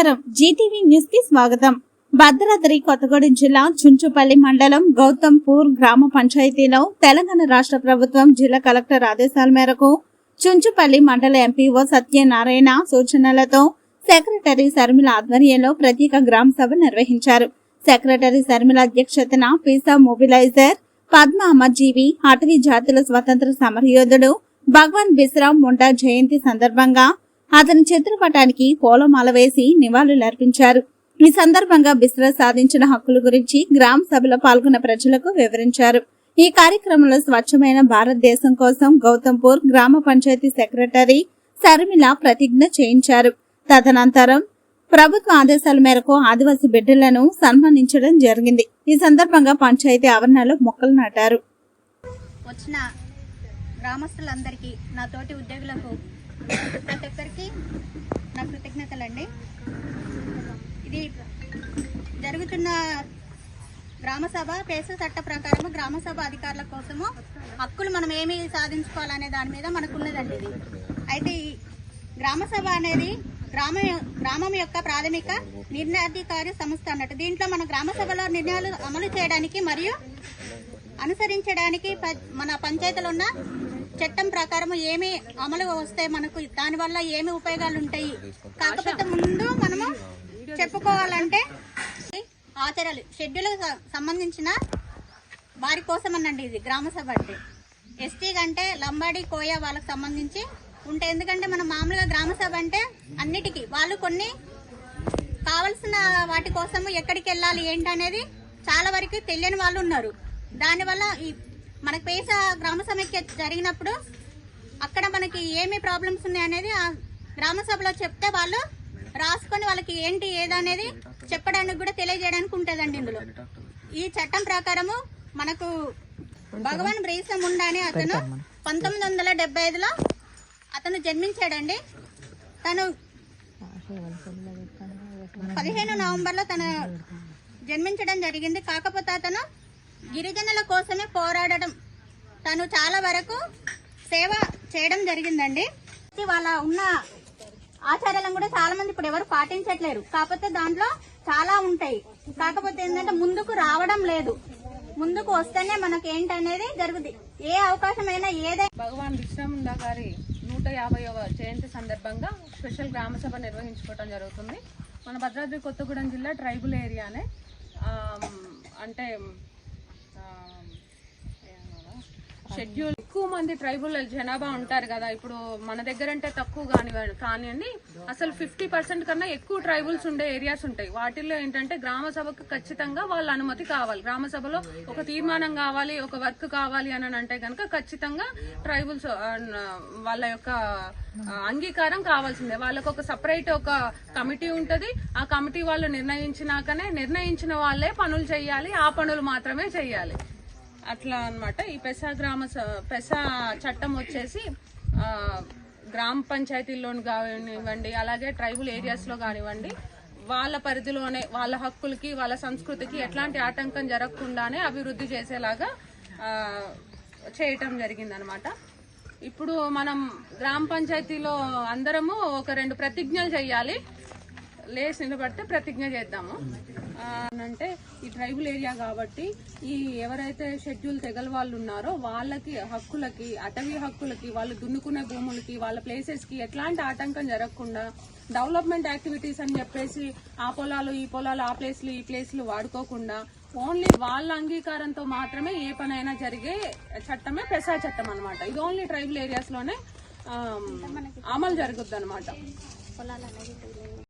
నమస్కారం. జీటీవీ న్యూస్కి స్వాగతం. భద్రాద్రి కొత్తగూడెం జిల్లా చుంచుపల్లి మండలం గౌతంపూర్ గ్రామ పంచాయతీలో తెలంగాణ రాష్ట్ర ప్రభుత్వం జిల్లా కలెక్టర్ ఆదేశాల మేరకు చుంచుపల్లి మండల ఎంపీఓ సత్యనారాయణ సూచనలతో సెక్రటరీ శర్మిల ఆధ్వర్యంలో ప్రత్యేక గ్రామ సభ నిర్వహించారు. సెక్రటరీ శర్మిల అధ్యక్షతన పీసా మొబిలైజర్ పద్మ అమర్జీవి అటవీ జాతుల స్వతంత్ర సమరయోధుడు భగవాన్ బిశ్రామ్ ముండా జయంతి సందర్భంగా అతని చిత్రపటానికి పూలమాల వేసి నివాళులర్పించారు ఈ సందర్భంగా బిస్రా సాధించిన హక్కుల గురించి గ్రామ సభలో పాల్గొన్న ప్రజలకు వివరించారు. ఈ కార్యక్రమంలో స్వచ్ఛమైన భారతదేశం కోసం గౌతంపూర్ గ్రామ పంచాయతీ సెక్రటరీ శర్మిల ప్రతిజ్ఞ చేయించారు. తదనంతరం ప్రభుత్వ ఆదేశాల మేరకు ఆదివాసీ బిడ్డలను సన్మానించడం జరిగింది. ఈ సందర్భంగా పంచాయతీ ఆవరణలో మొక్కలు నాటారు. వచ్చిన గ్రామస్తులందరికీ నా తోటి ఉద్యోగులకు ప్రతి ఒక్కరికి నా కృతజ్ఞతలండి. ఇది జరుగుతున్న గ్రామసభ పేస చట్ట ప్రకారము గ్రామసభ అధికారుల కోసము హక్కులు మనం ఏమి సాధించుకోవాలనే దాని మీద మనకున్నదండి ఇది. అయితే ఈ గ్రామసభ అనేది గ్రామ గ్రామం యొక్క ప్రాథమిక నిర్ణయాధికారి సంస్థ అన్నట్టు. దీంట్లో మన గ్రామ సభలో నిర్ణయాలు అమలు చేయడానికి మరియు అనుసరించడానికి ప- మన పంచాయతీలో ఉన్న చట్టం ప్రకారం ఏమి అమలు వస్తే మనకు దానివల్ల ఏమి ఉపయోగాలు ఉంటాయి కాకపోతే ముందు మనము చెప్పుకోవాలంటే ఆచారాలు షెడ్యూల్ సంబంధించిన వారి కోసం అనండి ఇది గ్రామ సభ అంటే. ఎస్టీ కంటే లంబాడి కోయ వాళ్ళకి సంబంధించి ఉంటే ఎందుకంటే మనం మామూలుగా గ్రామ సభ అంటే అన్నిటికీ వాళ్ళు కొన్ని కావలసిన వాటి కోసం ఎక్కడికి వెళ్ళాలి ఏంటనేది చాలా వరకు తెలియని వాళ్ళు ఉన్నారు. దానివల్ల ఈ మనకి పేస గ్రామ సమైక్య జరిగినప్పుడు అక్కడ మనకి ఏమి ప్రాబ్లమ్స్ ఉన్నాయి అనేది ఆ గ్రామ సభలో చెప్తే వాళ్ళు రాసుకొని వాళ్ళకి ఏంటి ఏదనేది చెప్పడానికి కూడా తెలియజేయడానికి ఉంటుందండి ఇందులో. ఈ చట్టం ప్రకారము మనకు భగవాన్ బ్రీస ముండా అని అతను పంతొమ్మిది వందల డెబ్బై ఐదులో అతను జన్మించాడండి. తను పదిహేను నవంబర్లో తను జన్మించడం జరిగింది. కాకపోతే అతను గిరిజనుల కోసమే పోరాడడం. తను చాలా వరకు సేవ చేయడం జరిగిందండి. వాళ్ళ ఉన్న ఆచారాలను కూడా చాలా మంది ఇప్పుడు ఎవరు పాటించట్లేరు. కాకపోతే దాంట్లో చాలా ఉంటాయి. కాకపోతే ఏంటంటే ముందుకు రావడం లేదు. ముందుకు వస్తేనే మనకి ఏంటనేది జరుగుతుంది ఏ అవకాశమైనా ఏదే భగవాన్ విశ్రాముండా గారి నూట యాభైవ జయంతి సందర్భంగా స్పెషల్ గ్రామ సభ నిర్వహించుకోవడం జరుగుతుంది. మన భద్రాద్రి కొత్తగూడెం జిల్లా ట్రైబుల్ ఏరియానే. అంటే um, షెడ్యూల్ ఎక్కువ మంది ట్రైబల్ జనాభా ఉంటారు కదా. ఇప్పుడు మన దగ్గర అంటే తక్కువ కాని కానివ్వండి అసలు ఫిఫ్టీ పర్సెంట్ కన్నా ఎక్కువ ట్రైబల్స్ ఉండే ఏరియాస్ ఉంటాయి. వాటిల్లో ఏంటంటే గ్రామ సభకు ఖచ్చితంగా వాళ్ళ అనుమతి కావాలి. గ్రామ సభలో ఒక తీర్మానం కావాలి ఒక వర్క్ కావాలి అని అంటే కనుక ఖచ్చితంగా ట్రైబల్స్ వాళ్ళ యొక్క అంగీకారం కావాల్సిందే. వాళ్ళకు ఒక సపరేట్ ఒక కమిటీ ఉంటది. ఆ కమిటీ వాళ్ళు నిర్ణయించినాకనే నిర్ణయించిన వాళ్ళే పనులు చేయాలి. ఆ పనులు మాత్రమే చేయాలి. అట్లా అన్నమాట. ఈ పెసా గ్రామ స- పెసా చట్టం వచ్చేసి గ్రామ పంచాయతీల్లో కానివ్వండి అలాగే ట్రైబల్ ఏరియాస్లో కానివ్వండి వాళ్ళ పరిధిలోనే వాళ్ళ హక్కులకి వాళ్ళ సంస్కృతికి ఎట్లాంటి ఆటంకం జరగకుండానే అభివృద్ధి చేసేలాగా చేయటం జరిగిందనమాట ఇప్పుడు మనం గ్రామ పంచాయతీలో అందరము ఒక రెండు ప్రతిజ్ఞలు చేయాలి లేచి నిలబడితే ప్రతిజ్ఞ చేద్దాము. అంటే ఈ ట్రైబల్ ఏరియా కాబట్టి ఈ ఎవరైతే షెడ్యూల్ తెగల వాళ్ళు ఉన్నారో వాళ్ళకి హక్కులకి అటవీ హక్కులకి వాళ్ళు దున్నుకునే భూములకి వాళ్ళ ప్లేసెస్కి ఎట్లాంటి ఆటంకం జరగకుండా డెవలప్మెంట్ యాక్టివిటీస్ అని చెప్పేసి ఆ పొలాలు ఈ పొలాలు ఆ ప్లేస్లు ఈ ప్లేస్లు వాడుకోకుండా ఓన్లీ వాళ్ళ అంగీకారంతో మాత్రమే ఏ పనైనా జరిగే చట్టమే పెసా చట్టం అనమాట ఇది ఓన్లీ ట్రైబల్ ఏరియాస్లోనే అమలు జరుగుద్ది అనమాట పొలాలు అనేది